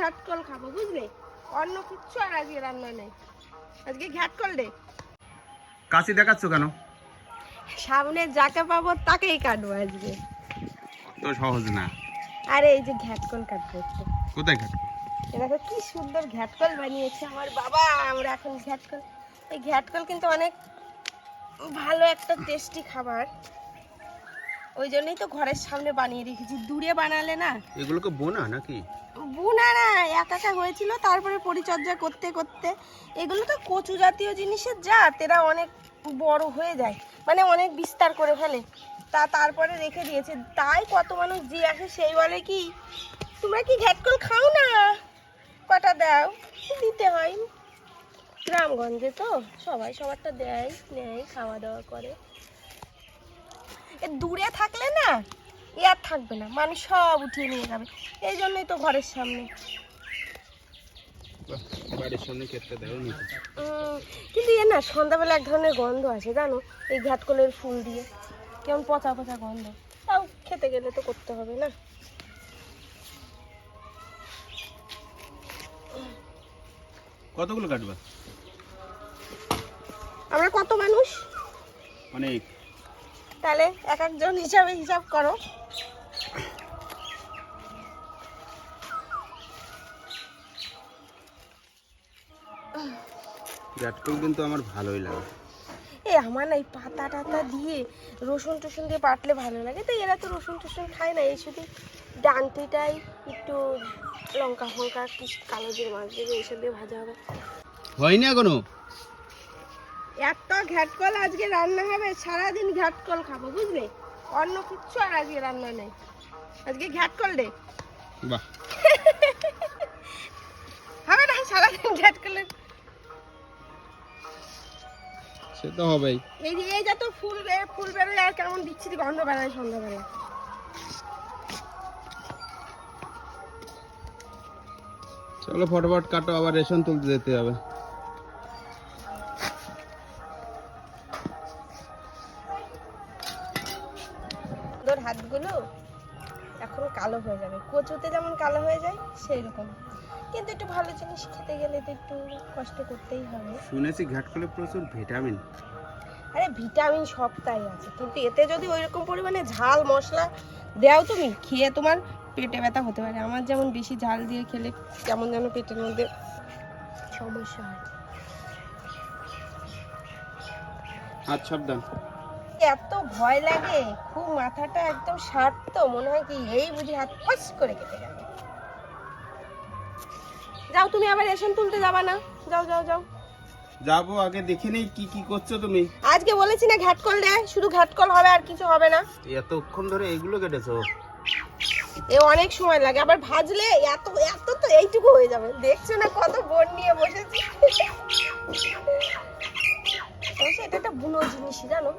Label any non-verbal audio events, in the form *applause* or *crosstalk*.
ঘ্যাট call খাব বুঝলে? অন্য কিচ্ছু আর আজকে রান্না নেই। আজকে ঘ্যাট কল দে। কাশি দেখাচ্ছ কেন? সামনে যাকে পাবো তাকেই কাটবো আজকে। তো সহজ না। আরে এই যে ঘ্যাট কল কাটবো কোথায় এ দেখো কি সুন্দর ঘ্যাটকল বানিয়েছে আমার বাবা। আমরা এখন ঘ্যাটকল এই ঘ্যাটকল কিন্তু অনেক ভালো একটা টেস্টি খাবার। ওই জন্যই তো ঘরের সামনে বানিয়ে রেখেছি। দূরে বানালে না এগুলোকে বোনা নাকি? বোনা না একা একা হয়েছিল তারপরে পরিচর্যা করতে করতে। এগুলো তো কচু জাতীয় জিনিসের জাত এরা অনেক বড় হয়ে যায় মানে অনেক বিস্তার করে ফেলে। তা তারপরে রেখে দিয়েছে। তাই কত মানুষ যে আসে সেই বলে কি তোমরা কি ঘ্যাটকল খাও না? কটা দাও। দিতে হয়। গ্রামগঞ্জে তো সবাই সবারটা দেয় নেয় খাওয়া দাওয়া করে। এ দূরে থাকলে না এ আর থাকবে না মানুষ সব উঠিয়ে নিয়ে যাবে। এই জন্যই তো ঘরের সামনে। বাড়ির কিন্তু এ না সন্ধ্যাবেলা এক ধরনের গন্ধ আসে জানো? এই ঘাটকলের ফুল দিয়ে। কেমন পচা পচা গন্ধ। তাও খেতে গেলে তো করতে হবে না। কতগুলো কাটবা? আমরা কত মানুষ? অনেক। তাহলে এক একজন হিসাবে হিসাব করো। ঘাটকল কিন্তু আমার ভালোই লাগে। এই আমার না এই পাতা টাতা দিয়ে রসুন টসুন দিয়ে বাটলে ভালো লাগে। তো এরা তো রসুন টসুন খায় না এই শুধু ডান্টিটাই একটু লঙ্কা ফঙ্কা কি কালো জিরে মাছ দেবে এইসব দিয়ে ভাজা হবে। হয়নি এখনও? এত ঘ্যাটকল আজকে রান্না হবে সারাদিন ঘ্যাটকল খাব বুঝলে? অন্য কিচ্ছু আর আজকে রান্না নেই। আজকে ঘ্যাটকল দে বাহ। *laughs* হবে না সারাদিন ঘ্যাটকলের। সে তো হবেই। এই যে এই যত ফুল বে- ফুল বেরোয় আর কেমন বিচ্ছিরি গন্ধ বেরোয় সন্ধ্যাবেলা। চলো ফটোফট কাটো আবার রেশন তুলতে যেতে হবে। তোর হাতগুলো এখন কালো হয়ে যাবে। কচুতে যেমন কালো হয়ে যায় সেই রকম কিন্তু একটু ভালো জিনিস খেতে গেলে তো একটু কষ্ট করতেই হবে। শুনেছি ঘাটকলে প্রচুর ভিটামিন। আরে ভিটামিন সবটাই আছে। কিন্তু এতে যদি ওই রকম পরিমাণে ঝাল মশলা দেও তুমি খেয়ে তোমার পেটে ব্যথা হতে পারে। আমার যেমন বেশি ঝাল দিয়ে খেলে কেমন যেন পেটের মধ্যে সমস্যা হয়। আচ্ছা সাবধান। এত ভয় লাগে খুব মাথাটা একদম তো মনে হয় কি এই বুঝি হাত ফস করে কেটে গেল। যাও তুমি আবার রেশন তুলতে যাবা না। যাও যাও যাও। যাব আগে দেখে নেই কি কি করছ তুমি? আজকে বলেছি না ঘাটকল দেয় শুধু ঘাটকল হবে আর কিছু হবে না। এতক্ষণ ধরে এগুলো কেটেছো? এ অনেক সময় লাগে আবার ভাজলে এত এত তো এইটুকু হয়ে যাবে। দেখছ না কত বোন নিয়ে বসেছি? এটা একটা বুনো জিনিস জানো?